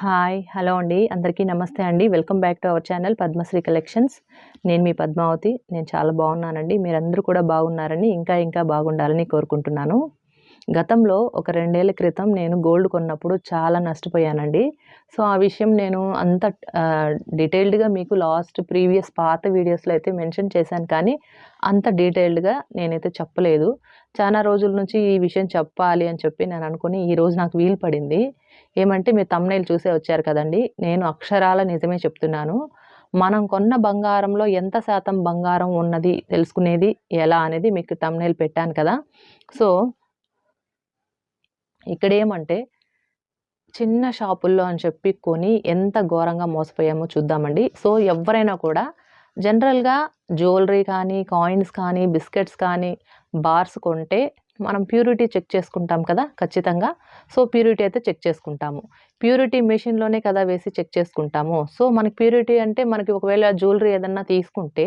Hi hello అండి. అందరికీ నమస్తే అండి. Welcome back to our channel Padmashri collections. నేను మీ పద్మావతి. నేను చాలా బాగున్నానండి. మీరందరూ కూడా బాగున్నారని ఇంకా ఇంకా బాగుండాలని కోరుకుంటున్నాను. గతంలో ఒక రెండేళ్ళ క్రితం నేను గోల్డ్ కొన్నప్పుడు చాలా నష్టపోయానండి. సో ఆ విషయం నేను అంత డీటెయిల్డ్గా మీకు లాస్ట్ ప్రీవియస్ పాత వీడియోస్లో అయితే మెన్షన్ చేశాను. కానీ అంత డీటెయిల్డ్గా నేనైతే చెప్పలేదు. చాలా రోజుల నుంచి ఈ విషయం చెప్పాలి అని చెప్పి నేను అనుకుని ఈరోజు నాకు వీలు పడింది. ఏమంటే మీరు తమ్నైల్ చూసే వచ్చారు కదండి నేను అక్షరాల నిజమే చెప్తున్నాను. మనం కొన్న బంగారంలో ఎంత శాతం బంగారం ఉన్నది తెలుసుకునేది ఎలా అనేది మీకు తమ్నైల్ పెట్టాను కదా. సో ఇక్కడేమంటే చిన్న షాపుల్లో అని చెప్పి కొని ఎంత ఘోరంగా మోసపోయామో చూద్దామండి. సో ఎవరైనా కూడా జనరల్గా జ్యువెలరీ కానీ కాయిన్స్ కానీ బిస్కెట్స్ కానీ బార్స్ కొంటే మనం ప్యూరిటీ చెక్ చేసుకుంటాం కదా ఖచ్చితంగా. సో ప్యూరిటీ అయితే చెక్ చేసుకుంటాము. ప్యూరిటీ మెషిన్లోనే కదా వేసి చెక్ చేసుకుంటాము. సో మనకి ప్యూరిటీ అంటే మనకి ఒకవేళ జ్యువెలరీ ఏదన్నా తీసుకుంటే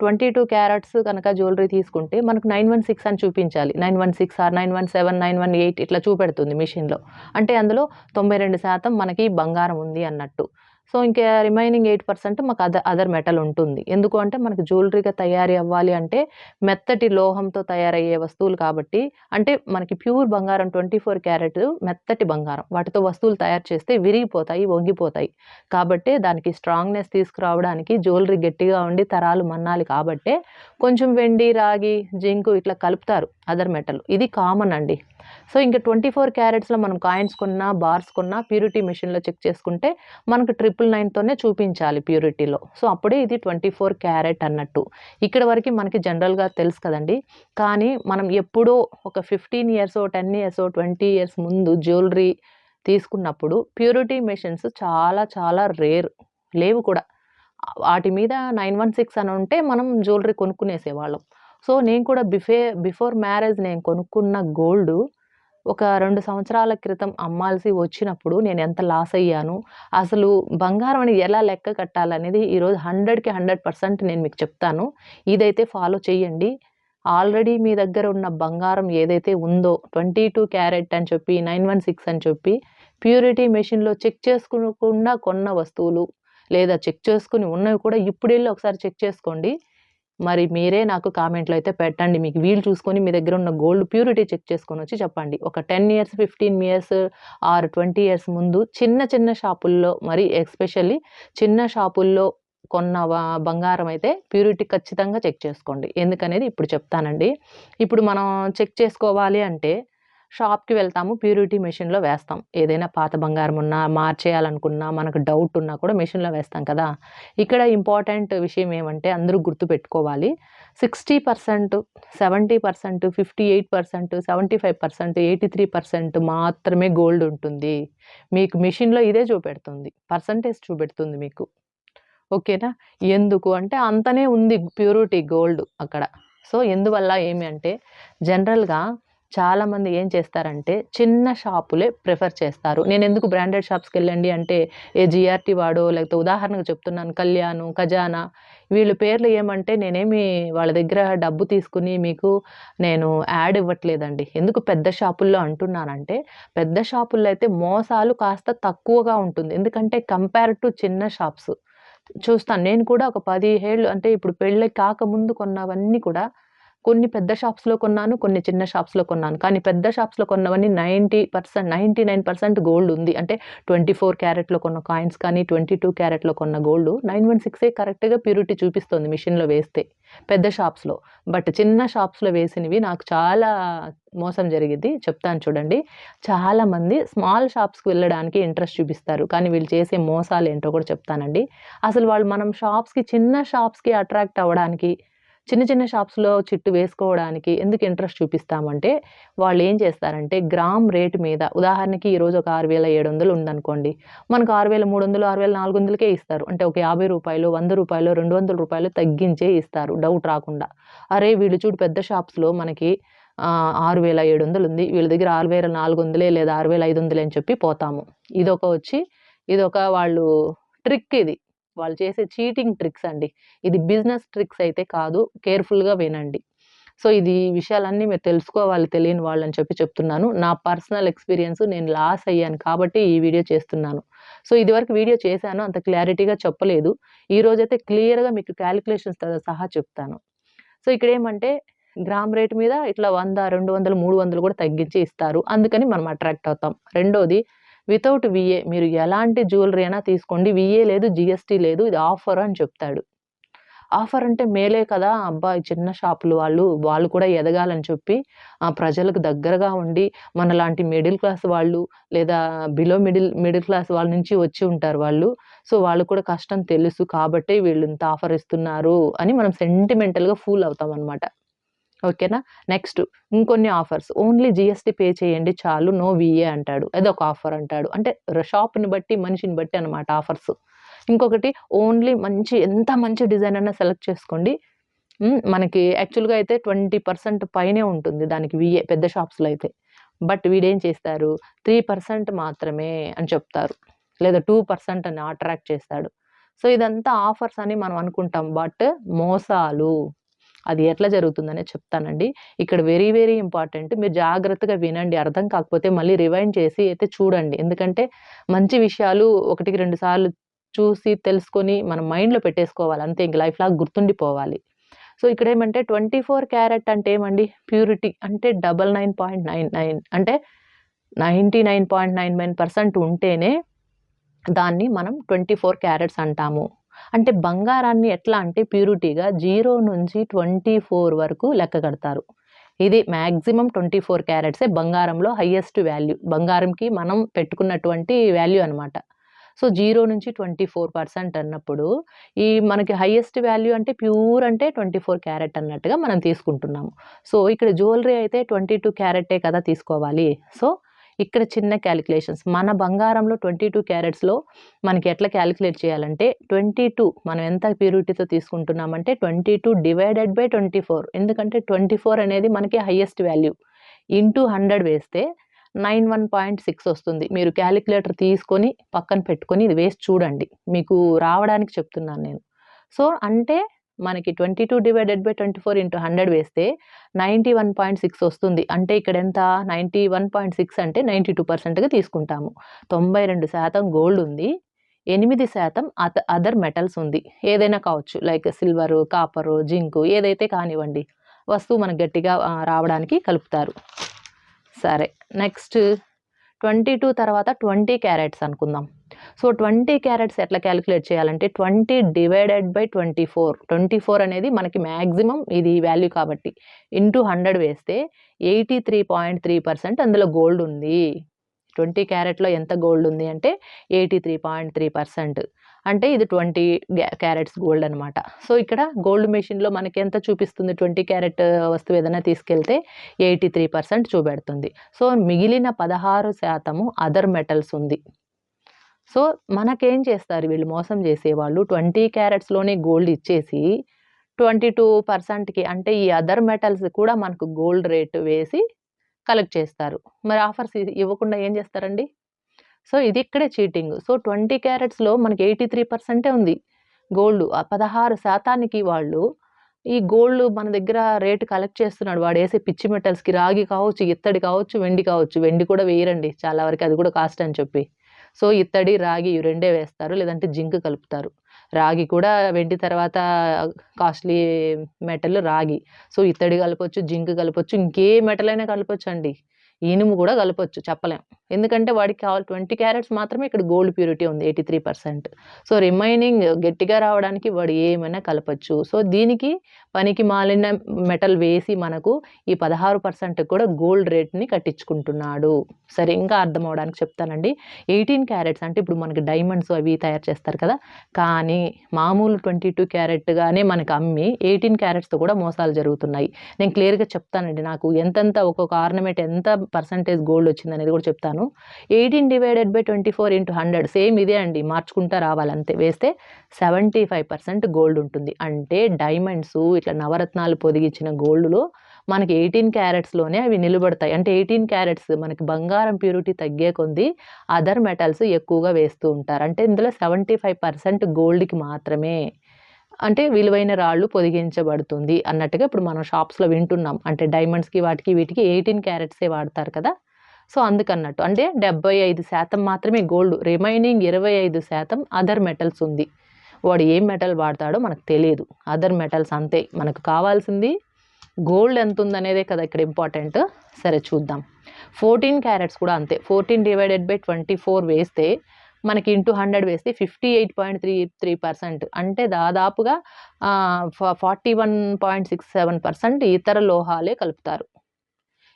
ట్వంటీ టూ క్యారెట్స్ కనుక జ్యువెలరీ తీసుకుంటే మనకు నైన్ వన్ సిక్స్ అని చూపించాలి. Nine one six or nine one seven nine one eight ఇట్లా చూపెడుతుంది మిషన్లో. అంటే అందులో తొంభై రెండు శాతం మనకి బంగారం ఉంది అన్నట్టు. సో ఇంకా రిమైనింగ్ ఎయిట్ పర్సెంట్ మాకు అదర్ అదర్ మెటల్ ఉంటుంది. ఎందుకు అంటే మనకు జ్యువెలరీగా తయారీ అవ్వాలి అంటే మెత్తటి లోహంతో తయారయ్యే వస్తువులు కాబట్టి అంటే మనకి ప్యూర్ బంగారం ట్వంటీ ఫోర్ క్యారెట్ మెత్తటి బంగారం. వాటితో వస్తువులు తయారు చేస్తే విరిగిపోతాయి వంగిపోతాయి. కాబట్టి దానికి స్ట్రాంగ్నెస్ తీసుకురావడానికి జ్యువెలరీ గట్టిగా ఉండి తరాలు మన్నాలి కాబట్టే కొంచెం వెండి రాగి జింకు ఇట్లా కలుపుతారు అదర్ మెటల్. ఇది కామన్ అండి. సో ఇంకా ట్వంటీ ఫోర్ క్యారెట్స్లో మనం కాయిన్స్ కొన్నా బార్స్ కొన్నా ప్యూరిటీ మిషన్లో చెక్ చేసుకుంటే మనకు ట్రిపుల్ నైన్తోనే చూపించాలి ప్యూరిటీలో. సో అప్పుడే ఇది ట్వంటీ ఫోర్ క్యారెట్ అన్నట్టు. ఇక్కడ వరకు మనకి జనరల్గా తెలుసు కదండి. కానీ మనం ఎప్పుడో ఒక fifteen years ten years twenty years ముందు జ్యువెలరీ తీసుకున్నప్పుడు ప్యూరిటీ మిషన్స్ చాలా చాలా రేర్ లేవు కూడా. వాటి మీద నైన్ వన్ సిక్స్ అని ఉంటే మనం జ్యువెలరీ కొనుక్కునేసేవాళ్ళం. సో నేను కూడా బిఫే బిఫోర్ మ్యారేజ్ నేను కొనుక్కున్న గోల్డ్ ఒక రెండు సంవత్సరాల క్రితం అమ్మాల్సి వచ్చినప్పుడు నేను ఎంత లాస్ అయ్యాను అసలు బంగారం అని ఎలా లెక్క కట్టాలనేది ఈరోజు హండ్రెడ్కి హండ్రెడ్ పర్సెంట్ నేను మీకు చెప్తాను. ఇదైతే ఫాలో చేయండి ఆల్రెడీ మీ దగ్గర ఉన్న బంగారం ఏదైతే ఉందో ట్వంటీ టూ క్యారెట్ అని చెప్పి నైన్ వన్ సిక్స్ అని చెప్పి ప్యూరిటీ మెషిన్లో చెక్ చేసుకోకుండా కొన్న వస్తువులు లేదా చెక్ చేసుకుని ఉన్నవి కూడా ఇప్పుడు వెళ్ళి ఒకసారి చెక్ చేసుకోండి. మరి మీరే నాకు కామెంట్లో అయితే పెట్టండి. మీకు వీలు చూసుకొని మీ దగ్గర ఉన్న గోల్డ్ ప్యూరిటీ చెక్ చేసుకొని వచ్చి చెప్పండి. ఒక ten years fifteen years or twenty years ముందు చిన్న చిన్న షాపుల్లో మరి ఎస్పెషల్లీ చిన్న షాపుల్లో కొన్న బంగారం అయితే ప్యూరిటీ ఖచ్చితంగా చెక్ చేసుకోండి. ఎందుకనేది ఇప్పుడు చెప్తానండి. ఇప్పుడు మనం చెక్ చేసుకోవాలి అంటే షాప్కి వెళ్తాము ప్యూరిటీ మెషిన్లో వేస్తాం. ఏదైనా పాత బంగారం ఉన్నా మార్చేయాలనుకున్నా మనకు డౌట్ ఉన్నా కూడా మెషిన్లో వేస్తాం కదా! ఇక్కడ ఇంపార్టెంట్ విషయం ఏమంటే అందరూ గుర్తుపెట్టుకోవాలి sixty percent seventy percent fifty eight percent seventy five percent eighty three percent మాత్రమే గోల్డ్ ఉంటుంది. మీకు మిషన్లో ఇదే చూపెడుతుంది. పర్సంటేజ్ చూపెడుతుంది మీకు. ఓకేనా? ఎందుకు? అంటే అంతనే ఉంది ప్యూరిటీ గోల్డ్ అక్కడ. సో ఎందువల్ల ఏమి అంటే జనరల్గా చాలామంది ఏం చేస్తారంటే చిన్న షాపులే ప్రిఫర్ చేస్తారు. నేను ఎందుకు బ్రాండెడ్ షాప్స్కి వెళ్ళండి అంటే ఏ జిఆర్టీ వాడో లేకపోతే ఉదాహరణకు చెప్తున్నాను కళ్యాణ్ ఖజానా వీళ్ళ పేర్లు ఏమంటే నేనేమి వాళ్ళ దగ్గర డబ్బు తీసుకుని మీకు నేను యాడ్ ఇవ్వట్లేదండి. ఎందుకు పెద్ద షాపుల్లో అంటున్నానంటే పెద్ద షాపుల్లో అయితే మోసాలు కాస్త తక్కువగా ఉంటుంది. ఎందుకంటే కంపేర్ టు చిన్న షాప్స్. చూస్తాను నేను కూడా ఒక పదిహేళ్ళు అంటే ఇప్పుడు పెళ్ళి కాకముందు కొన్నవన్నీ కూడా కొన్ని పెద్ద షాప్స్లో కొన్నాను కొన్ని చిన్న షాప్స్లో కొన్నాను. కానీ పెద్ద షాప్స్లో కొన్నవన్నీ ninety percent ninety nine percent gold ఉంది. అంటే ట్వంటీ ఫోర్ క్యారెట్లో కొన్న కాయిన్స్ కానీ ట్వంటీ టూ క్యారెట్లో కొన్న గోల్డ్ నైన్ వన్ సిక్సే కరెక్ట్గా ప్యూరిటీ చూపిస్తుంది మిషన్లో వేస్తే పెద్ద షాప్స్లో బట్ చిన్న షాప్స్లో వేసినవి నాకు చాలా మోసం జరిగింది. చెప్తాను చూడండి. చాలామంది స్మాల్ షాప్స్కి వెళ్ళడానికి ఇంట్రెస్ట్ చూపిస్తారు. కానీ వీళ్ళు చేసే మోసాలు ఏంటో కూడా చెప్తానండి. అసలు వాళ్ళు మనం షాప్స్కి చిన్న షాప్స్కి అట్రాక్ట్ అవ్వడానికి చిన్న చిన్న షాప్స్లో చిట్టు వేసుకోవడానికి ఎందుకు ఇంట్రెస్ట్ చూపిస్తామంటే వాళ్ళు ఏం చేస్తారంటే గ్రామ్ రేటు మీద ఉదాహరణకి ఈరోజు ఒక ఆరు వేల ఏడు వందలు ఉందనుకోండి మనకు ఆరు వేల మూడు వందలు ఆరు వేల నాలుగు వందలకే ఇస్తారు. అంటే ఒక యాభై రూపాయలు వంద రూపాయలు రెండు వందల రూపాయలు తగ్గించే ఇస్తారు డౌట్ రాకుండా. అరే వీళ్ళు చూడు పెద్ద షాప్స్లో మనకి ఆరు వేల ఏడు వందలు ఉంది వీళ్ళ దగ్గర ఆరు వేల నాలుగు వందలే లేదా ఆరు వేల ఐదు వందలే అని చెప్పి పోతాము. ఇదొక వచ్చి ఇదొక వాళ్ళు ట్రిక్ ఇది. వాళ్ళు చేసే చీటింగ్ ట్రిక్స్ అండి ఇది బిజినెస్ ట్రిక్స్ అయితే కాదు కేర్ఫుల్గా వినండి సో ఇది ఈ విషయాలన్నీ మీరు తెలుసుకోవాలి తెలియని వాళ్ళని చెప్పి చెప్తున్నాను. నా పర్సనల్ ఎక్స్‌పీరియన్స్ నేను లాస్ అయ్యాను కాబట్టి ఈ వీడియో చేస్తున్నాను. సో ఇదివరకు వీడియో చేశాను. అంత క్లారిటీగా చెప్పలేదు. ఈరోజైతే క్లియర్‌గా మీకు క్యాలిక్యులేషన్స్ సహా చెప్తాను. సో ఇక్కడ ఏమంటే గ్రామ్ రేట్ మీద ఇట్లా 100, 200, 300 కూడా తగ్గించి ఇస్తారు. అందుకని మనం అట్రాక్ట్ అవుతాం. రెండోది వితౌట్ విఏ మీరు ఎలాంటి జ్యువెలరీ అయినా తీసుకోండి. విఏ లేదు, జిఎస్టీ లేదు. ఇది ఆఫర్ అని చెప్తాడు. ఆఫర్ అంటే మేలే కదా! అబ్బాయి చిన్న షాపులు వాళ్ళు, వాళ్ళు కూడా ఎదగాలని చెప్పి ప్రజలకు దగ్గరగా ఉండి మనలాంటి మిడిల్ క్లాస్ వాళ్ళు లేదా బిలో మిడిల్ మిడిల్ క్లాస్ వాళ్ళ నుంచి వచ్చి ఉంటారు వాళ్ళు. సో వాళ్ళు కూడా కష్టం తెలుసు కాబట్టే వీళ్ళు ఇంత ఆఫర్ ఇస్తున్నారు అని మనం సెంటిమెంటల్‌గా ఫూల్ అవుతామనమాట. ఓకేనా? నెక్స్ట్ ఇంకొన్ని ఆఫర్స్ ఓన్లీ జీఎస్టీ పే చేయండి చాలు. నో విఏ అంటాడు. అదొక ఆఫర్ అంటాడు. అంటే షాప్‌ని బట్టి, మనిషిని బట్టి అనమాట ఆఫర్స్. ఇంకొకటి ఓన్లీ మంచి ఎంత మంచి డిజైన్ అన్నా సెలెక్ట్ చేసుకోండి. మనకి యాక్చువల్‌గా అయితే 20% పైనే ఉంటుంది దానికి విఏ పెద్ద షాప్స్‌లో అయితే. బట్ వీడేం చేస్తారు త్రీ పర్సెంట్ మాత్రమే అని చెప్తారు. లేదా టూ పర్సెంట్ అని అట్రాక్ట్ చేస్తాడు. సో ఇదంతా ఆఫర్స్ అని మనం అనుకుంటాం. బట్ మోసాలు. అది ఎట్లా జరుగుతుందనే చెప్తానండి. ఇక్కడ వెరీ వెరీ ఇంపార్టెంట్. మీరు జాగ్రత్తగా వినండి. అర్థం కాకపోతే మళ్ళీ రివైండ్ చేసి అయితే చూడండి. ఎందుకంటే మంచి విషయాలు ఒకటికి రెండు సార్లు చూసి తెలుసుకొని మన మైండ్‌లో పెట్టేసుకోవాలి. అంతే ఇంక లైఫ్ లాగా గుర్తుండిపోవాలి. సో ఇక్కడ ఏమంటే ట్వంటీ ఫోర్ క్యారెట్ అంటే ఏమండి ప్యూరిటీ అంటే 99.99 అంటే 99.99% ఉంటేనే దాన్ని మనం 24 క్యారెట్స్ అంటాము. అంటే బంగారాన్ని ఎట్లా అంటే ప్యూరిటీగా జీరో నుంచి 24 వరకు లెక్క కడతారు. ఇది మ్యాక్సిమం ట్వంటీ ఫోర్ క్యారెట్సే బంగారంలో హయ్యెస్ట్ వాల్యూ. బంగారంకి మనం పెట్టుకున్నటువంటి వాల్యూ అనమాట. సో జీరో నుంచి 24% అన్నప్పుడు ఈ మనకి హైయెస్ట్ వాల్యూ అంటే ప్యూర్ అంటే 24 క్యారెట్ అన్నట్టుగా మనం తీసుకుంటున్నాము. సో ఇక్కడ జ్యువెలరీ అయితే 22 క్యారెట్టే కదా తీసుకోవాలి. సో ఇక్కడ చిన్న క్యాలిక్యులేషన్స్ మన బంగారంలో 22 క్యారెట్స్‌లో మనకి ఎట్లా క్యాలిక్యులేట్ చేయాలంటే 22 మనం ఎంత ప్యూరిటీతో తీసుకుంటున్నామంటే 22 డివైడెడ్ బై 24 ఎందుకంటే 24 అనేది మనకి హైయెస్ట్ వాల్యూ. ఇంటూ 100 వేస్తే 91.6 వస్తుంది. మీరు క్యాలిక్యులేటర్ తీసుకొని పక్కన పెట్టుకొని ఇది వేసి చూడండి. మీకు రావడానికి చెప్తున్నాను నేను. సో అంటే మనకి twenty two divided by twenty four into hundred వేస్తే నైంటీ వన్ పాయింట్ సిక్స్ వస్తుంది. అంటే ఇక్కడ ఎంత? నైంటీ వన్ పాయింట్ సిక్స్ అంటే నైంటీ టూ పర్సెంట్గా తీసుకుంటాము. తొంభై రెండు శాతం గోల్డ్ ఉంది. ఎనిమిది శాతం అత అదర్ మెటల్స్ ఉంది. ఏదైనా కావచ్చు లైక్ సిల్వరు కాపరు జింకు ఏదైతే కానివ్వండి వస్తువు మనకు గట్టిగా రావడానికి కలుపుతారు. సరే నెక్స్ట్ ట్వంటీ టూ తర్వాత ట్వంటీ క్యారెట్స్ అనుకుందాం. సో 20 క్యారెట్స్ ఎట్లా క్యాలిక్యులేట్ చేయాలంటే 20 డివైడెడ్ బై 24 24 అనేది మనకి మ్యాక్సిమం ఇది వాల్యూ కాబట్టి. ఇంటూ 100 వేస్తే 83.3% అందులో గోల్డ్ ఉంది. 20 క్యారెట్‌లో ఎంత గోల్డ్ ఉంది అంటే 83.3% అంటే ఇది ట్వంటీ క్యారెట్స్ గోల్డ్ అనమాట. సో ఇక్కడ గోల్డ్ మెషిన్‌లో మనకి ఎంత చూపిస్తుంది 20 క్యారెట్ వస్తువు ఏదైనా తీసుకెళ్తే 83% చూపెడుతుంది. సో మిగిలిన 16% అదర్ మెటల్స్ ఉంది. సో మనకేం చేస్తారు వీళ్ళు మోసం చేసేవాళ్ళు 20 క్యారెట్స్‌లోనే గోల్డ్ ఇచ్చేసి ట్వంటీ టూ పర్సెంట్కి అంటే ఈ అదర్ మెటల్స్ కూడా మనకు గోల్డ్ రేట్ వేసి కలెక్ట్ చేస్తారు. మరి ఆఫర్స్ ఇవ్వకుండా ఏం చేస్తారండి? సో ఇది ఇక్కడే చీటింగ్. సో 20 క్యారెట్స్‌లో మనకి ఎయిటీ త్రీ పర్సెంటే ఉంది గోల్డ్. ఆ పదహారు శాతానికి వాళ్ళు ఈ గోల్డ్ మన దగ్గర రేట్ కలెక్ట్ చేస్తున్నాడు. వాడు వేసే పిచ్చి మెటల్స్‌కి రాగి కావచ్చు, ఇత్తడి కావచ్చు, వెండి కావచ్చు. వెండి కూడా వేయరండి చాలా వరకు అది కూడా కాస్ట్ అని చెప్పి. సో ఇత్తడి, రాగి ఇవి రెండే వేస్తారు. లేదంటే జింక్ కలుపుతారు. రాగి కూడా వెండి తర్వాత కాస్ట్‌లీ మెటల్ రాగి. సో ఇత్తడి కలపొచ్చు, జింక్ కలపొచ్చు, ఇంకే మెటల్ అయినా కలపొచ్చండి. ఇనుము కూడా కలపొచ్చు చెప్పలేం. ఎందుకంటే వాడికి కావాలి 20 క్యారెట్స్ మాత్రమే ఇక్కడ గోల్డ్ ప్యూరిటీ ఉంది 83%. సో రిమైనింగ్ గట్టిగా రావడానికి వాడు ఏమైనా కలపచ్చు సో దీనికి పనికి మాలిన మెటల్ వేసి మనకు ఈ 16% కూడా గోల్డ్ రేట్‌ని కట్టించుకుంటున్నాడు. సరే ఇంకా అర్థం అవ్వడానికి చెప్తానండి. 18 క్యారెట్స్ అంటే ఇప్పుడు మనకి డైమండ్స్ అవి తయారు చేస్తారు కదా! కానీ మామూలు 22 క్యారెట్‌గానే మనకు అమ్మి 18 క్యారెట్స్‌తో కూడా మోసాలు జరుగుతున్నాయి. నేను క్లియర్‌గా చెప్తానండి. నాకు ఎంతెంత ఒక్కొక్క ఆర్నమెంట్ ఎంత పర్సెంటేజ్ గోల్డ్ వచ్చిందనేది కూడా చెప్తాను. 18 డివైడెడ్ బై 24 ఇంటూ 100 సేమ్ ఇదే అండి. మార్చుకుంటా రావాలంతే వేస్తే సెవెంటీ ఫైవ్ పర్సెంట్ గోల్డ్ ఉంటుంది. అంటే డైమండ్స్ ఇట్లా నవరత్నాలు పొదిగించిన గోల్డ్‌లో మనకి 18 క్యారెట్స్‌లోనే అవి నిలబడతాయి. అంటే 18 క్యారెట్స్ మనకి బంగారం ప్యూరిటీ తగ్గే కొంది అదర్ మెటల్స్ ఎక్కువగా వేస్తూ ఉంటారు. అంటే ఇందులో 75% గోల్డ్‌కి మాత్రమే. అంటే విలువైన రాళ్ళు పొదిగించబడుతుంది అన్నట్టుగా ఇప్పుడు మనం షాప్స్‌లో వింటున్నాం. అంటే డైమండ్స్‌కి వాటికి వీటికి 18 క్యారెట్సే వాడతారు కదా! సో, అందుకన్నట్టు. అంటే 75% మాత్రమే గోల్డ్. రిమైనింగ్ 25% అదర్ మెటల్స్ ఉంది. వాడు ఏం మెటల్ వాడతాడో మనకు తెలియదు అదర్ మెటల్స్ అంతే. మనకు కావాల్సింది గోల్డ్ ఎంత ఉందనేదే కదా ఇక్కడ ఇంపార్టెంట్. సరే చూద్దాం. 14 క్యారెట్స్ కూడా అంతే. 14/24 వేస్తే మనకి ఇంటూ 100 వేస్తే 58.33% అంటే దాదాపుగా forty one point six seven percent ఇతర లోహాలే కలుపుతారు.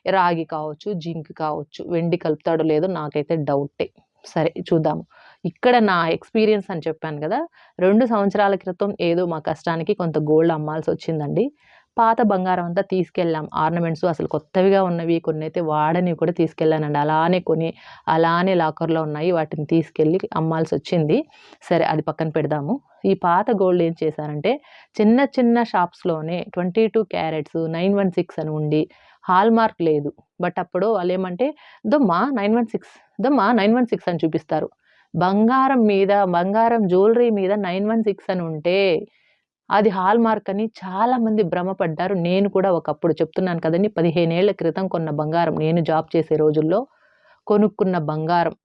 రాగి కావచ్చు, జింక్ కావచ్చు, వెండి కలుపుతాడో లేదో నాకైతే డౌటే. సరే చూద్దాము. ఇక్కడ నా ఎక్స్‌పీరియన్స్ అని చెప్పాను కదా రెండు సంవత్సరాల క్రితం ఏదో మా కష్టానికి కొంత గోల్డ్ అమ్మాల్సి వచ్చిందండి పాత బంగారం అంతా తీసుకెళ్ళాం. ఆర్నమెంట్స్ అసలు కొత్తవిగా ఉన్నవి, కొన్నైతే వాడని కూడా తీసుకెళ్ళానండి. అలానే కొని, అలానే లాకర్‌లో ఉన్నాయి. వాటిని తీసుకెళ్ళి అమ్మాల్సి వచ్చింది సరే అది పక్కన పెడదాము. ఈ పాత గోల్డ్ ఏం చేశారంటే చిన్న చిన్న షాప్స్‌లోనే 22 క్యారెట్స్ 916 అని ఉండి హాల్ మార్క్ లేదు. బట్ అప్పుడు వాళ్ళు ఏమంటే "దమ్మా 916 దమ్మా 916" అని చూపిస్తారు. బంగారం మీద బంగారం జ్యువెలరీ మీద 916 అని ఉంటే అది హాల్‌మార్క్ అని చాలామంది భ్రమపడ్డారు. నేను కూడా ఒకప్పుడు చెప్తున్నాను కదండి పదిహేను ఏళ్ళ క్రితం కొన్న బంగారం. నేను జాబ్ చేసే రోజుల్లో కొనుక్కున్న బంగారం.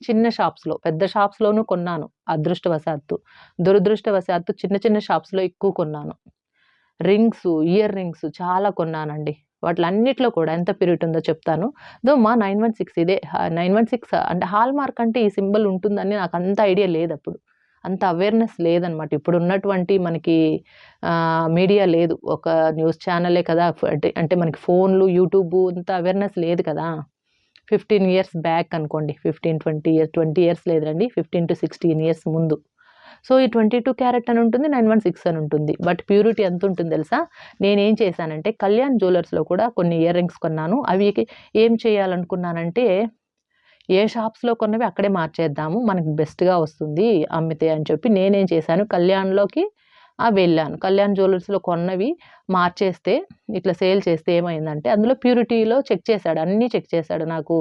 చిన్న షాప్స్‌లో, పెద్ద షాప్స్‌లోనూ కొన్నాను అదృష్టవశాత్తు. దురదృష్టవశాత్తు చిన్న చిన్న షాప్స్‌లో ఎక్కువ కొన్నాను. రింగ్స్ ఇయర్ రింగ్స్ చాలా కొన్నానండి. వాటిలన్నిట్లో కూడా ఎంత పీరియడ్ ఉందో చెప్తాను. దోమా నైన్ వన్ సిక్స్ ఇదే నైన్ వన్ సిక్స్ అంటే హాల్‌మార్క్ అంటే ఈ సింబల్ ఉంటుందని నాకు అంత ఐడియా లేదు అప్పుడు అంత అవేర్‌నెస్ లేదనమాట. ఇప్పుడున్నటువంటి మనకి మీడియా లేదు. ఒక న్యూస్ ఛానలే కదా! అంటే అంటే మనకి ఫోన్‌లు, యూట్యూబ్ అంత అవేర్‌నెస్ లేదు కదా! 15 ఇయర్స్ బ్యాక్ అనుకోండి. 15, 20 ఇయర్స్ 20 ఇయర్స్ లేదండి ఫిఫ్టీన్ టు సిక్స్టీన్ ఇయర్స్ ముందు. సో, ఈ 22 క్యారెట్ అని ఉంటుంది. 916 అని ఉంటుంది. బట్ ప్యూరిటీ ఎంత ఉంటుంది తెలుసా? నేనేం చేశానంటే కళ్యాణ్ జ్యువెలర్స్‌లో కూడా కొన్ని ఇయర్ రింగ్స్ కొన్నాను. అవి ఏం చేయాలనుకున్నానంటే ఏ షాప్స్‌లో కొన్నవి అక్కడే మార్చేద్దాము. మనకి బెస్ట్‌గా వస్తుంది అమ్మితే అని చెప్పి నేనేం చేశాను కళ్యాణ్‌లోకి వెళ్ళాను. కళ్యాణ్ జ్యువెలర్స్‌లో కొన్నవి మార్చేస్తే ఇట్లా సేల్ చేస్తే ఏమైందంటే అందులో ప్యూరిటీలో చెక్ చేశాడు. అన్నీ చెక్ చేశాడు. నాకు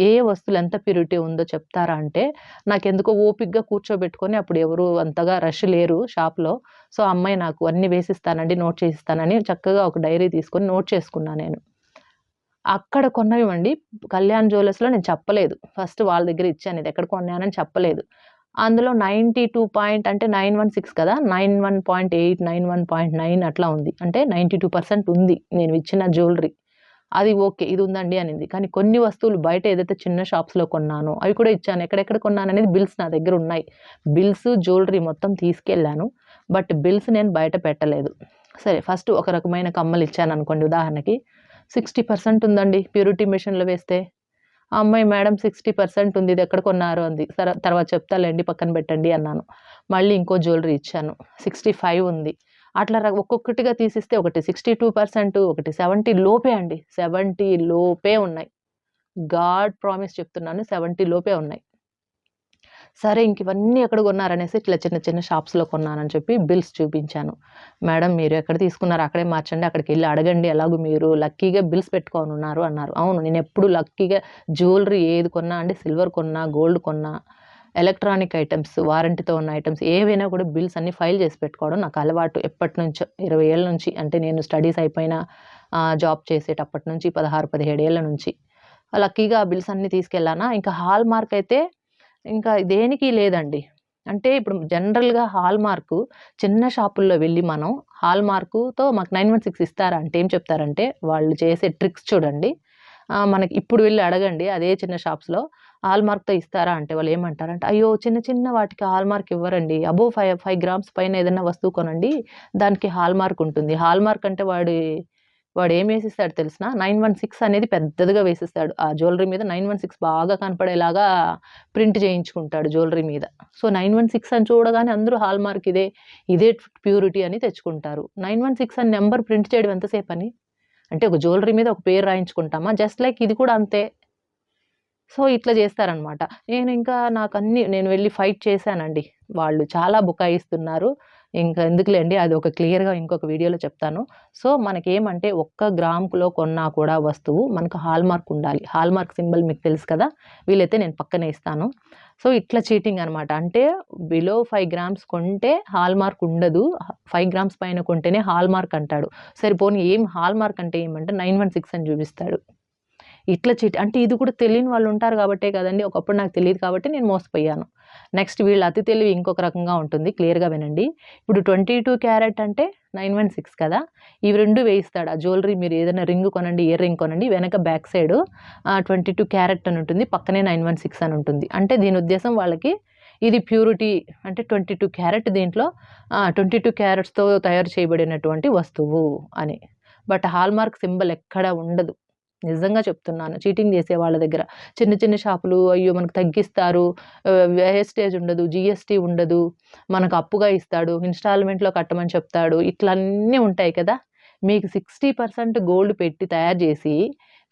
ఏ వస్తువులు ఎంత ప్యూరిటీ ఉందో చెప్తారా అంటే నాకెందుకో ఓపిక్గా కూర్చోబెట్టుకొని అప్పుడు ఎవరు అంతగా రష్ లేరు షాప్‌లో. సో, అమ్మాయి నాకు అన్నీ వేసిస్తానండి, నోట్ చేసిస్తానని చక్కగా ఒక డైరీ తీసుకొని నోట్ చేసుకున్నాను నేను. అక్కడ కొన్నవి అండి కళ్యాణ్ జ్యువెలర్స్‌లో నేను చెప్పలేదు. ఫస్ట్ వాళ్ళ దగ్గర ఇచ్చాను. ఇదెక్కడ కొన్నానని చెప్పలేదు. అందులో 92 పాయింట్ అంటే 916 కదా! 91.8, 91.9 అట్లా ఉంది. అంటే 92% ఉంది. నేను ఇచ్చిన జ్యువెలరీ. అది ఓకే. ఇది ఉందండి అనింది. కానీ కొన్ని వస్తువులు బయట ఏదైతే చిన్న షాప్స్‌లో కొన్నానో అవి కూడా ఇచ్చాను. ఎక్కడెక్కడ కొన్నాను అనేది బిల్స్ నా దగ్గర ఉన్నాయి. బిల్స్, జ్యువెలరీ మొత్తం తీసుకెళ్ళాను. బట్ బిల్స్ నేను బయట పెట్టలేదు. సరే ఫస్ట్ ఒక రకమైన కమ్మలు ఇచ్చాననుకోండి ఉదాహరణకి. 60% ఉందండి ప్యూరిటీ మిషన్లు వేస్తే. ఆ అమ్మాయి మేడం 60% ఉంది. ఇది ఎక్కడ కొన్నారు అంది. సరే తర్వాత చెప్తాలేండి పక్కన పెట్టండి అన్నాను. మళ్ళీ ఇంకో జ్యువెలరీ ఇచ్చాను. 65 ఉంది. అట్లా ఒక్కొక్కటిగా తీసిస్తే ఒకటి 62%, ఒకటి 70 లోపే అండి. 70 లోపే ఉన్నాయి. గాడ్ ప్రామిస్ చెప్తున్నాను 70 లోపే ఉన్నాయి. సరే ఇంక ఇవన్నీ ఎక్కడ కొన్నారనేసి ఇట్లా చిన్న చిన్న షాప్స్‌లో కొన్నానని చెప్పి బిల్స్ చూపించాను. మేడం మీరు ఎక్కడ తీసుకున్నారు అక్కడే మార్చండి. అక్కడికి వెళ్ళి అడగండి ఎలాగో మీరు లక్కీగా బిల్స్ పెట్టుకొనున్నారు అన్నారు. అవును నేను ఎప్పుడు లక్కీగా జ్యువెలరీ ఏది కొన్నా అండి సిల్వర్ కొన్నా, గోల్డ్ కొన్నా, ఎలక్ట్రానిక్ ఐటమ్స్ వారంటీతో ఉన్న ఐటమ్స్ ఏవైనా కూడా బిల్స్ అన్ని ఫైల్ చేసి పెట్టుకోవడం నాకు అలవాటు ఎప్పటినుంచో ఇరవై ఏళ్ళ నుంచి. అంటే నేను స్టడీస్ అయిపోయిన జాబ్ చేసేటప్పటి నుంచి పదహారు పదిహేడు ఏళ్ళ నుంచి. లక్కీగా ఆ బిల్స్ అన్నీ తీసుకెళ్ళానా ఇంకా హాల్ మార్క్ అయితే ఇంకా దేనికి లేదండి. అంటే ఇప్పుడు జనరల్‌గా హాల్‌మార్క్ చిన్న షాపుల్లో వెళ్ళి మనం హాల్‌మార్క్‌తో మాకు 916 ఇస్తారా అంటే ఏం చెప్తారంటే వాళ్ళు చేసే ట్రిక్స్ చూడండి. మనకి ఇప్పుడు వెళ్ళి అడగండి అదే చిన్న షాప్స్‌లో హాల్‌మార్క్‌తో ఇస్తారా అంటే వాళ్ళు ఏమంటారంటే అయ్యో! చిన్న చిన్న వాటికి హాల్‌మార్క్ ఇవ్వరండి. అబోవ్ ఫైవ్ ఫైవ్ గ్రామ్స్ పైన ఏదైనా వస్తువు కొనండి దానికి హాల్‌మార్క్ ఉంటుంది. హాల్‌మార్క్ అంటే వాడి వాడు ఏం వేసిస్తాడు తెలిసిన నైన్ వన్ సిక్స్ అనేది పెద్దదిగా వేసిస్తాడు. ఆ జ్యువెలరీ మీద 916 బాగా కనపడేలాగా ప్రింట్ చేయించుకుంటాడు జ్యువెలరీ మీద. సో, 916 అని చూడగానే అందరూ హాల్‌మార్క్ ఇదే, ఇదే ప్యూరిటీ అని తెచ్చుకుంటారు. 916 అని నెంబర్ ప్రింట్ చేయడం ఎంతసేపు అని అంటే ఒక జ్యువెలరీ మీద ఒక పేరు రాయించుకుంటామా? జస్ట్ లైక్ ఇది కూడా అంతే. సో, ఇట్లా చేస్తారనమాట. నేను ఇంకా నాకు అన్ని నేను వెళ్ళి ఫైట్ చేశానండి. వాళ్ళు చాలా బుకాయిస్తున్నారు. ఇంకా ఎందుకులేండి అది ఒక క్లియర్‌గా ఇంకొక వీడియోలో చెప్తాను. సో, మనకేమంటే ఒక్క గ్రామ్‌లో కొన్నా కూడా వస్తువు మనకు హాల్‌మార్క్ ఉండాలి. హాల్‌మార్క్ సింబల్ మీకు తెలుసు కదా! వీలైతే నేను పక్కనే ఇస్తాను. సో, ఇట్లా చీటింగ్ అనమాట. అంటే బిలో ఫైవ్ గ్రామ్స్ కొంటే హాల్‌మార్క్ ఉండదు. ఫైవ్ గ్రామ్స్ పైన కొంటేనే హాల్‌మార్క్ అంటాడు. సరిపోని ఏం ఏం హాల్‌మార్క్ అంటే ఏమంటే 916 అని చూపిస్తాడు. ఇట్లా చీట్ అంటే ఇది కూడా తెలియని వాళ్ళు ఉంటారు కాబట్టే కదండి ఒకప్పుడు నాకు తెలియదు కాబట్టి నేను మోసపోయాను. నెక్స్ట్ వీళ్ళ అతి తెలివి ఇంకొక రకంగా ఉంటుంది. క్లియర్‌గా వినండి. ఇప్పుడు 22 క్యారెట్ అంటే 916 కదా! ఇవి రెండు వేయిస్తాడు. ఆ జ్యువెలరీ మీరు ఏదైనా రింగ్ కొనండి, ఇయర్ రింగ్ కొనండి. వెనక back side twenty two carat అని ఉంటుంది. పక్కనే 916 అని ఉంటుంది. అంటే దీని ఉద్దేశం వాళ్ళకి ఇది ప్యూరిటీ అంటే 22 క్యారెట్ దీంట్లో ట్వంటీ టూ క్యారెట్స్‌తో తయారు చేయబడినటువంటి వస్తువు అని. బట్ హాల్‌మార్క్ సింబల్ ఎక్కడ ఉండదు. నిజంగా చెప్తున్నాను. చీటింగ్ చేసే వాళ్ళ దగ్గర. చిన్న చిన్న షాపులు అయ్యో! మనకు తగ్గిస్తారు. వేస్టేజ్ ఉండదు. జిఎస్టీ ఉండదు. మనకు అప్పుగా ఇస్తాడు. ఇన్‌స్టాల్‌మెంట్‌లో కట్టమని చెప్తాడు. ఇట్లా అన్నీ ఉంటాయి కదా! మీకు 60% గోల్డ్ పెట్టి తయారు చేసి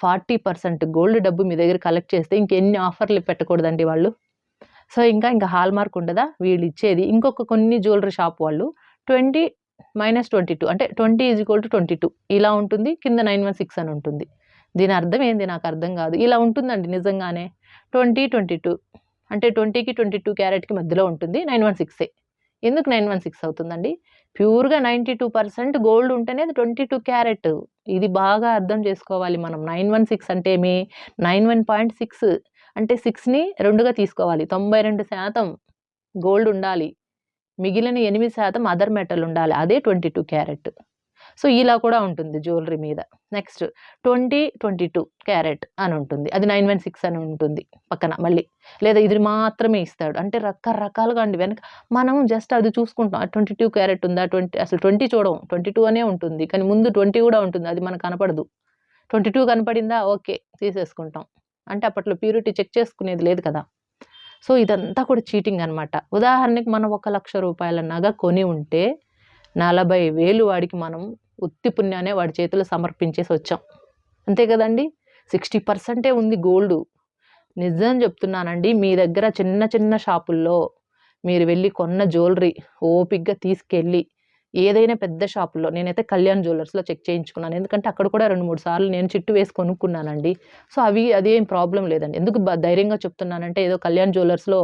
40% గోల్డ్ డబ్బు మీ దగ్గర కలెక్ట్ చేస్తే ఇంకెన్ని ఆఫర్‌లు పెట్టకూడదండి వాళ్ళు. సో, ఇంకా ఇంకా హాల్‌మార్క్ ఉండదా? వీళ్ళు ఇచ్చేది ఇంకొక కొన్ని జ్యువెలరీ షాప్ వాళ్ళు 20 మైనస్ 22 అంటే 20 ఇలా ఉంటుంది. కింద 916 అని ఉంటుంది. దీని అర్థం ఏంది? నాకు అర్థం కాదు. ఇలా ఉంటుందండి నిజంగానే. ట్వంటీ ట్వంటీ టూ అంటే ట్వంటీకి ట్వంటీ టూ క్యారెట్కి మధ్యలో ఉంటుంది. నైన్ వన్ సిక్సే ఎందుకు నైన్ వన్ సిక్స్ అవుతుందండి? ప్యూర్గా నైంటీ టూ పర్సెంట్ గోల్డ్ ఉంటేనే ట్వంటీ టూ క్యారెట్. ఇది బాగా అర్థం చేసుకోవాలి మనం. నైన్ వన్ సిక్స్ అంటే మీ నైన్ వన్ పాయింట్ సిక్స్ అంటే సిక్స్ని రెండుగా తీసుకోవాలి. తొంభై రెండు శాతం గోల్డ్ ఉండాలి. మిగిలిన ఎనిమిది శాతం అదర్ మెటల్ ఉండాలి. అదే ట్వంటీ టూ క్యారెట్. సో, ఇలా కూడా ఉంటుంది జ్యువెలరీ మీద. నెక్స్ట్ 20, 22 క్యారెట్ అని ఉంటుంది. అది 916 అని ఉంటుంది పక్కన మళ్ళీ. లేదా ఇది మాత్రమే ఇస్తాడు. అంటే రకరకాలుగా అండి వెనక మనం జస్ట్ అది చూసుకుంటాం. 22 క్యారెట్ ఉందా? 20 అసలు 20 చూడం. 22 అనే ఉంటుంది. కానీ ముందు 20 కూడా ఉంటుంది. అది మనకు కనపడదు. 22 కనపడిందా? ఓకే. తీసేసుకుంటాం. అంటే అప్పట్లో ప్యూరిటీ చెక్ చేసుకునేది లేదు కదా! సో, ఇదంతా కూడా చీటింగ్ అనమాట. ఉదాహరణకి మనం ఒక లక్ష రూపాయల నగ కొని ఉంటే నలభై వేలు వాడికి మనం ఉత్తి పుణ్యానే వాడి చేతిలో సమర్పించేసి వచ్చాం. అంతే కదండీ! 60% ఉంది గోల్డు. నిజం చెప్తున్నానండి. మీ దగ్గర చిన్న చిన్న షాపుల్లో మీరు వెళ్ళి కొన్న జ్యువెలరీ ఓపిక్గా తీసుకెళ్ళి ఏదైనా పెద్ద షాపుల్లో నేనైతే కళ్యాణ్ జ్యువెలర్స్‌లో చెక్ చేయించుకున్నాను. ఎందుకంటే అక్కడ కూడా 2, 3 సార్లు నేను చిట్టు వేసి కొనుక్కున్నానండి. సో, అవి అదేం ప్రాబ్లమ్ లేదండి. ఎందుకు ధైర్యంగా చెప్తున్నానంటే ఏదో కళ్యాణ్ జ్యువెలర్స్‌లో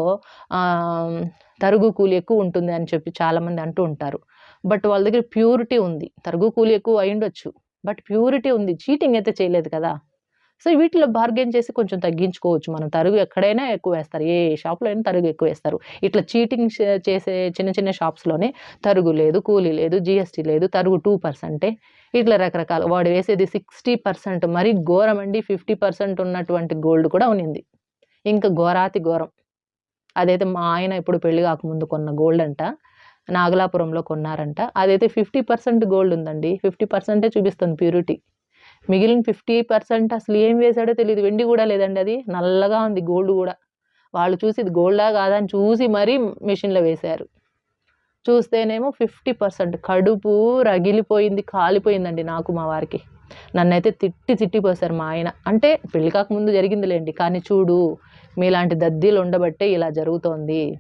తరుగు కూలి ఎక్కువ ఉంటుంది అని చెప్పి చాలామంది అంటూ ఉంటారు. బట్ వాళ్ళ దగ్గర ప్యూరిటీ ఉంది. తరుగు కూలి ఎక్కువ అయ్యుండొచ్చు. బట్ ప్యూరిటీ ఉంది. చీటింగ్ అయితే చేయలేదు కదా! సో, వీటిలో బార్గెన్ చేసి కొంచెం తగ్గించుకోవచ్చు మనం. తరుగు ఎక్కడైనా ఎక్కువ వేస్తారు ఏ షాప్‌లో అయినా తరుగు ఎక్కువ వేస్తారు ఇట్లా చీటింగ్ చేసే చిన్న చిన్న షాప్స్‌లోనే తరుగు లేదు, కూలీ లేదు, జిఎస్టీ లేదు, తరుగు టూ పర్సెంటే ఇట్లా రకరకాల వాడు వేసేది 60% మరీ ఘోరమండి. 50% ఉన్నటువంటి గోల్డ్ కూడా ఉన్నింది. ఇంకా ఘోరాతి ఘోరం. అదైతే మా ఆయన ఇప్పుడు పెళ్ళి కాకముందు కొన్న గోల్డ్ అంట. నాగలాపురంలో కొన్నారంట. అదైతే 50% గోల్డ్ ఉందండి. ఫిఫ్టీ పర్సెంటే చూపిస్తుంది ప్యూరిటీ. మిగిలిన 50% అసలు ఏం వేశాడో తెలియదు వెండి కూడా లేదండి అది. నల్లగా ఉంది గోల్డ్ కూడా వాళ్ళు చూసి ఇది గోల్డా కాదా అని చూసి మరీ మిషన్లో వేశారు. చూస్తేనేమో 50% కడుపు రగిలిపోయింది. కాలిపోయిందండి నాకు, మా వారికి. నన్నైతే తిట్టి తిట్టిపోసారు మా ఆయన. అంటే పెళ్ళి కాకముందు జరిగిందిలేండి కానీ చూడు మీలాంటి దద్దీలు ఉండబట్టే ఇలా జరుగుతోంది.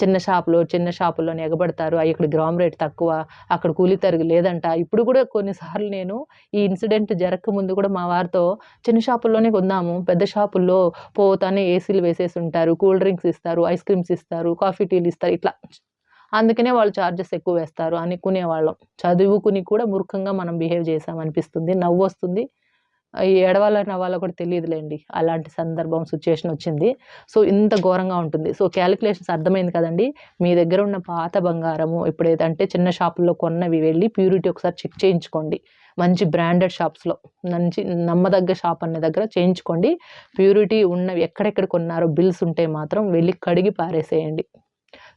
చిన్న షాపులో చిన్న షాపుల్లోనే ఎగబడతారు. ఇక్కడ గ్రామ్ రేట్ తక్కువ. అక్కడ కూలీ తరుగు లేదంట. ఇప్పుడు కూడా కొన్నిసార్లు నేను ఈ ఇన్సిడెంట్ జరగక ముందు కూడా మా వారితో చిన్న షాపుల్లోనే కొందాము. పెద్ద షాపుల్లో పోతానే ఏసీలు వేసేసి ఉంటారు కూల్ డ్రింక్స్ ఇస్తారు. ఐస్ క్రీమ్స్ ఇస్తారు. కాఫీ, టీలు ఇస్తారు. ఇట్లా అందుకనే వాళ్ళు చార్జెస్ ఎక్కువ వేస్తారు అనుకునేవాళ్ళం. చదువుకుని కూడా మూర్ఖంగా మనం బిహేవ్ చేసామనిపిస్తుంది అనిపిస్తుంది. నవ్వొస్తుంది. ఏడవాలో, వాళ్ళ కూడా తెలియదులేండి అలాంటి సందర్భం సిట్యుయేషన్ వచ్చింది. సో, ఇంత ఘోరంగా ఉంటుంది. సో, క్యాలిక్యులేషన్స్ అర్థమైంది కదండీ! మీ దగ్గర ఉన్న పాత బంగారము ఇప్పుడు ఏదంటే చిన్న షాపుల్లో కొన్నవి వెళ్ళి ప్యూరిటీ ఒకసారి చెక్ చేయించుకోండి. మంచి బ్రాండెడ్ షాప్స్‌లో మంచి నమ్మదగ్గ షాప్ అనే దగ్గర చేయించుకోండి. ప్యూరిటీ ఉన్నవి ఎక్కడెక్కడ కొన్నారో బిల్స్ ఉంటే మాత్రం వెళ్ళి కడిగి పారేసేయండి.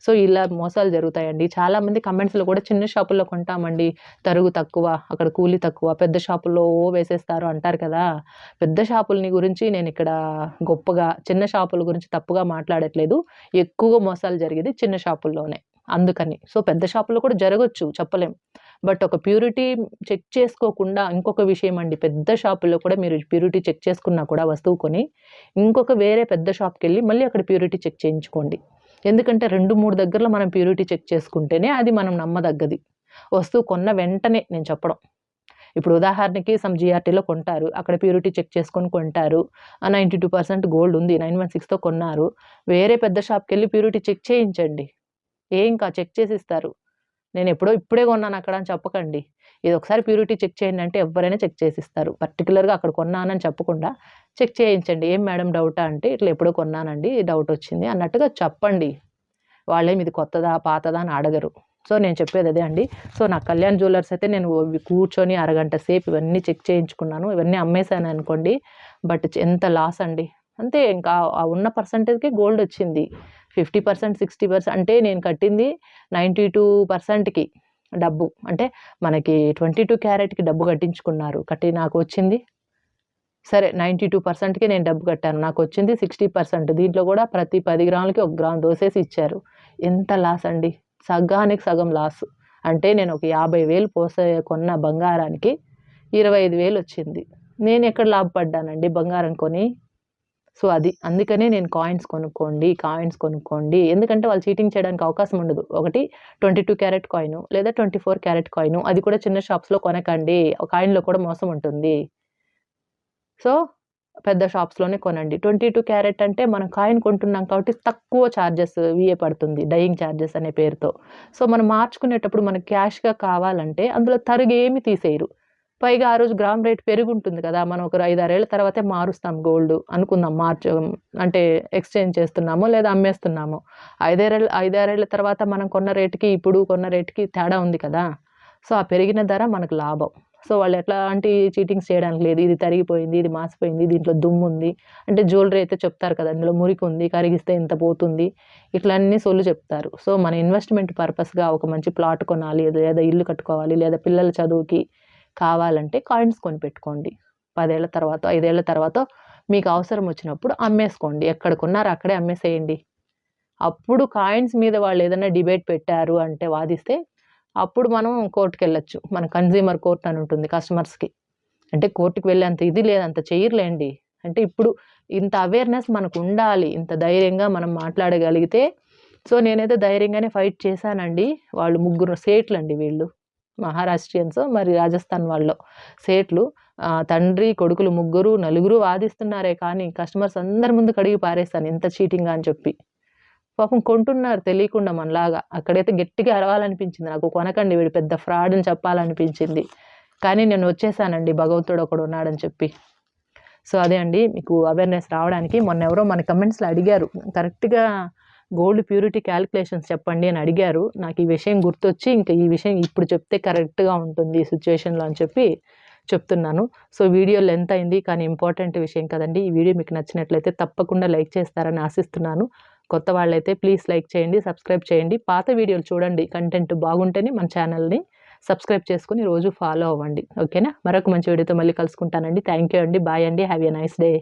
సో, ఇలా మోసాలు జరుగుతాయండి. చాలామంది కమెంట్స్‌లో కూడా చిన్న షాపుల్లో కొంటామండి. తరుగు తక్కువ, అక్కడ కూలీ తక్కువ, పెద్ద షాపుల్లో ఓ వేసేస్తారు అంటారు కదా! పెద్ద షాపుల్ని గురించి నేను ఇక్కడ గొప్పగా చిన్న షాపుల గురించి తప్పుగా మాట్లాడట్లేదు. ఎక్కువగా మోసాలు జరిగేది చిన్న షాపుల్లోనే. అందుకని. సో, పెద్ద షాపుల్లో కూడా జరగచ్చు చెప్పలేం. బట్ ఒక ప్యూరిటీ చెక్ చేసుకోకుండా ఇంకొక విషయం అండి. పెద్ద షాపుల్లో కూడా మీరు ప్యూరిటీ చెక్ చేసుకున్నా కూడా వస్తువు కొని ఇంకొక వేరే పెద్ద షాప్కి వెళ్ళి మళ్ళీ అక్కడ ప్యూరిటీ చెక్ చేయించుకోండి. ఎందుకంటే రెండు మూడు దగ్గరలో మనం ప్యూరిటీ చెక్ చేసుకుంటేనే అది మనం నమ్మదగ్గది. వస్తువు కొన్న వెంటనే నేను చెప్పడం. ఇప్పుడు ఉదాహరణకి సమ్ జిఆర్టీలో కొంటారు అక్కడ ప్యూరిటీ చెక్ చేసుకొని కొంటారు నైంటీ టూ పర్సెంట్ గోల్డ్ ఉంది నైన్ వన్ సిక్స్తో కొన్నారు వేరే పెద్ద షాప్కి వెళ్ళి ప్యూరిటీ చెక్ చేయించండి. ఏం కా చెక్ చేసి ఇస్తారు నేను ఎప్పుడో ఇప్పుడే కొన్నాను అక్కడ అని చెప్పకండి. ఇది ఒకసారి ప్యూరిటీ చెక్ చేయండి అంటే ఎవరైనా చెక్ చేసిస్తారు. పర్టికులర్గా అక్కడ కొన్నానని చెప్పకుండా చెక్ చేయించండి. ఏం మేడం డౌటా అంటే ఇట్లా ఎప్పుడో కొన్నానండి డౌట్ వచ్చింది అన్నట్టుగా చెప్పండి. వాళ్ళేం ఇది కొత్తదా పాతదా అని అడగరు. సో నేను చెప్పేది అదే అండి. సో నా కళ్యాణ్ జ్యువెలర్స్ అయితే నేను కూర్చొని అరగంట సేపు ఇవన్నీ చెక్ చేయించుకున్నాను. ఇవన్నీ అమ్మేశాను అనుకోండి బట్ ఎంత లాస్ అండి. అంతే ఇంకా ఆ ఉన్న పర్సంటేజ్కే గోల్డ్ వచ్చింది. ఫిఫ్టీ పర్సెంట్ సిక్స్టీ పర్సెంట్ అంటే నేను కట్టింది నైంటీ టూ పర్సెంట్కి. డబ్బు. అంటే మనకి ట్వంటీ టూ క్యారెట్కి డబ్బు కట్టించుకున్నారు. కట్టి నాకు వచ్చింది. సరే నైంటీ టూ పర్సెంట్కి నేను డబ్బు కట్టాను. నాకు వచ్చింది సిక్స్టీ పర్సెంట్. దీంట్లో కూడా ప్రతి పది గ్రాములకి ఒక గ్రామ్ దోసేసి ఇచ్చారు. ఎంత లాస్ అండి? సగానికి సగం లాస్. అంటే నేను ఒక యాభై వేలు పోసే కొన్న బంగారానికి ఇరవై ఐదు వేలు వచ్చింది. నేను ఎక్కడ లాభపడ్డానండి బంగారం కొని? సో అది అందుకనే నేను కాయిన్స్ కొనుక్కోండి కాయిన్స్ కొనుక్కోండి. ఎందుకంటే వాళ్ళు చీటింగ్ చేయడానికి అవకాశం ఉండదు. ఒకటి ట్వంటీ టూ క్యారెట్ కాయిన్ లేదా ట్వంటీ ఫోర్ క్యారెట్ కాయిన్ అది కూడా చిన్న షాప్స్లో కొనకండి. కాయిన్లో కూడా మోసం ఉంటుంది. సో పెద్ద షాప్స్లోనే కొనండి. ట్వంటీ టూ క్యారెట్ అంటే మనం కాయిన్ కొంటున్నాం కాబట్టి తక్కువ ఛార్జెస్ విఏ పడుతుంది డయింగ్ ఛార్జెస్ అనే పేరుతో. సో మనం మార్చుకునేటప్పుడు మనకు క్యాష్గా కావాలంటే అందులో తరుగు ఏమి తీసేయరు. పైగా ఆ రోజు గ్రామ్ రేట్ పెరుగుంటుంది కదా మనం ఒక ఐదు ఆరేళ్ళ తర్వాతే మారుస్తాం గోల్డ్ అనుకుందాం మార్చు అంటే ఎక్స్చేంజ్ చేస్తున్నాము లేదా అమ్మేస్తున్నాము. ఐదారేళ్ళ ఐదారేళ్ళ తర్వాత మనం కొన్న రేటుకి ఇప్పుడు కొన్న రేటుకి తేడా ఉంది కదా. సో ఆ పెరిగిన ధర మనకు లాభం. సో వాళ్ళు ఎట్లాంటి చీటింగ్స్ చేయడానికి లేదు. ఇది తరిగిపోయింది ఇది మాసిపోయింది దీంట్లో దుమ్ము ఉంది అంటే జ్యువెలరీ అయితే చెప్తారు కదా అందులో మురికి ఉంది కరిగిస్తే ఇంత పోతుంది. ఇట్లా అన్ని సొల్లు చెప్తారు. సో మన ఇన్వెస్ట్మెంట్ పర్పస్గా ఒక మంచి ప్లాట్ కొనాలి లేదా ఇల్లు కట్టుకోవాలి లేదా పిల్లల చదువుకి కావాలంటే కాయిన్స్ కొని పెట్టుకోండి పదేళ్ళ తర్వాత ఐదేళ్ళ తర్వాత మీకు అవసరం వచ్చినప్పుడు అమ్మేసుకోండి. ఎక్కడికున్నారు అక్కడే అమ్మేసేయండి. అప్పుడు కాయిన్స్ మీద వాళ్ళు ఏదైనా డిబేట్ పెట్టారు అంటే వాదిస్తే అప్పుడు మనం కోర్టుకి వెళ్ళొచ్చు మన కన్జ్యూమర్ కోర్ట్ అని ఉంటుంది కస్టమర్స్కి. అంటే కోర్టుకి వెళ్ళేంత ఇది లేదు అంత చేయర్లేండి అంటే ఇప్పుడు ఇంత అవేర్నెస్ మనకు ఉండాలి ఇంత ధైర్యంగా మనం మాట్లాడగలిగితే. సో నేనైతే ధైర్యంగానే ఫైట్ చేశానండి. వాళ్ళు ముగ్గురు సేట్లు అండి వీళ్ళు. మహారాష్ట్రియన్స్ మరి రాజస్థాన్ వాళ్ళు. సేట్లు తండ్రి కొడుకులు ముగ్గురు నలుగురు వాదిస్తున్నారే కానీ కస్టమర్స్ అందరి ముందు కడిగి పారేస్తాను ఎంత చీటింగ్ అని చెప్పి. పాపం కొంటున్నారు తెలియకుండా మనలాగా. అక్కడైతే గట్టిగా అరవాలనిపించింది. నాకు కొనకండి వీడు పెద్ద ఫ్రాడ్ అని చెప్పాలనిపించింది. కానీ నేను వచ్చేసానండి భగవంతుడు ఒకడు ఉన్నాడని చెప్పి. సో అదే అండి మీకు అవేర్నెస్ రావడానికి మొన్న ఎవరో మన కమెంట్స్లో అడిగారు. కరెక్ట్గా గోల్డ్ ప్యూరిటీ క్యాలిక్యులేషన్స్ చెప్పండి అని అడిగారు. నాకు ఈ విషయం గుర్తొచ్చి ఇంకా ఈ విషయం ఇప్పుడు చెప్తే కరెక్ట్గా ఉంటుంది ఈ సిచ్యువేషన్లో అని చెప్పి చెప్తున్నాను. సో వీడియో లెంత్ అయింది కానీ ఇంపార్టెంట్ విషయం కదండి. ఈ వీడియో మీకు నచ్చినట్లయితే తప్పకుండా లైక్ చేస్తారని ఆశిస్తున్నాను. కొత్త వాళ్ళైతే ప్లీజ్ లైక్ చేయండి సబ్స్క్రైబ్ చేయండి. పాత వీడియోలు చూడండి. కంటెంట్ బాగుంటేనే మన ఛానల్ని సబ్స్క్రైబ్ చేసుకుని రోజు ఫాలో అవ్వండి. ఓకేనా? మరొక మంచి వీడియోతో మళ్ళీ కలుసుకుంటానండి. థ్యాంక్ యూ అండి. బాయ్ అండి. Have a nice day.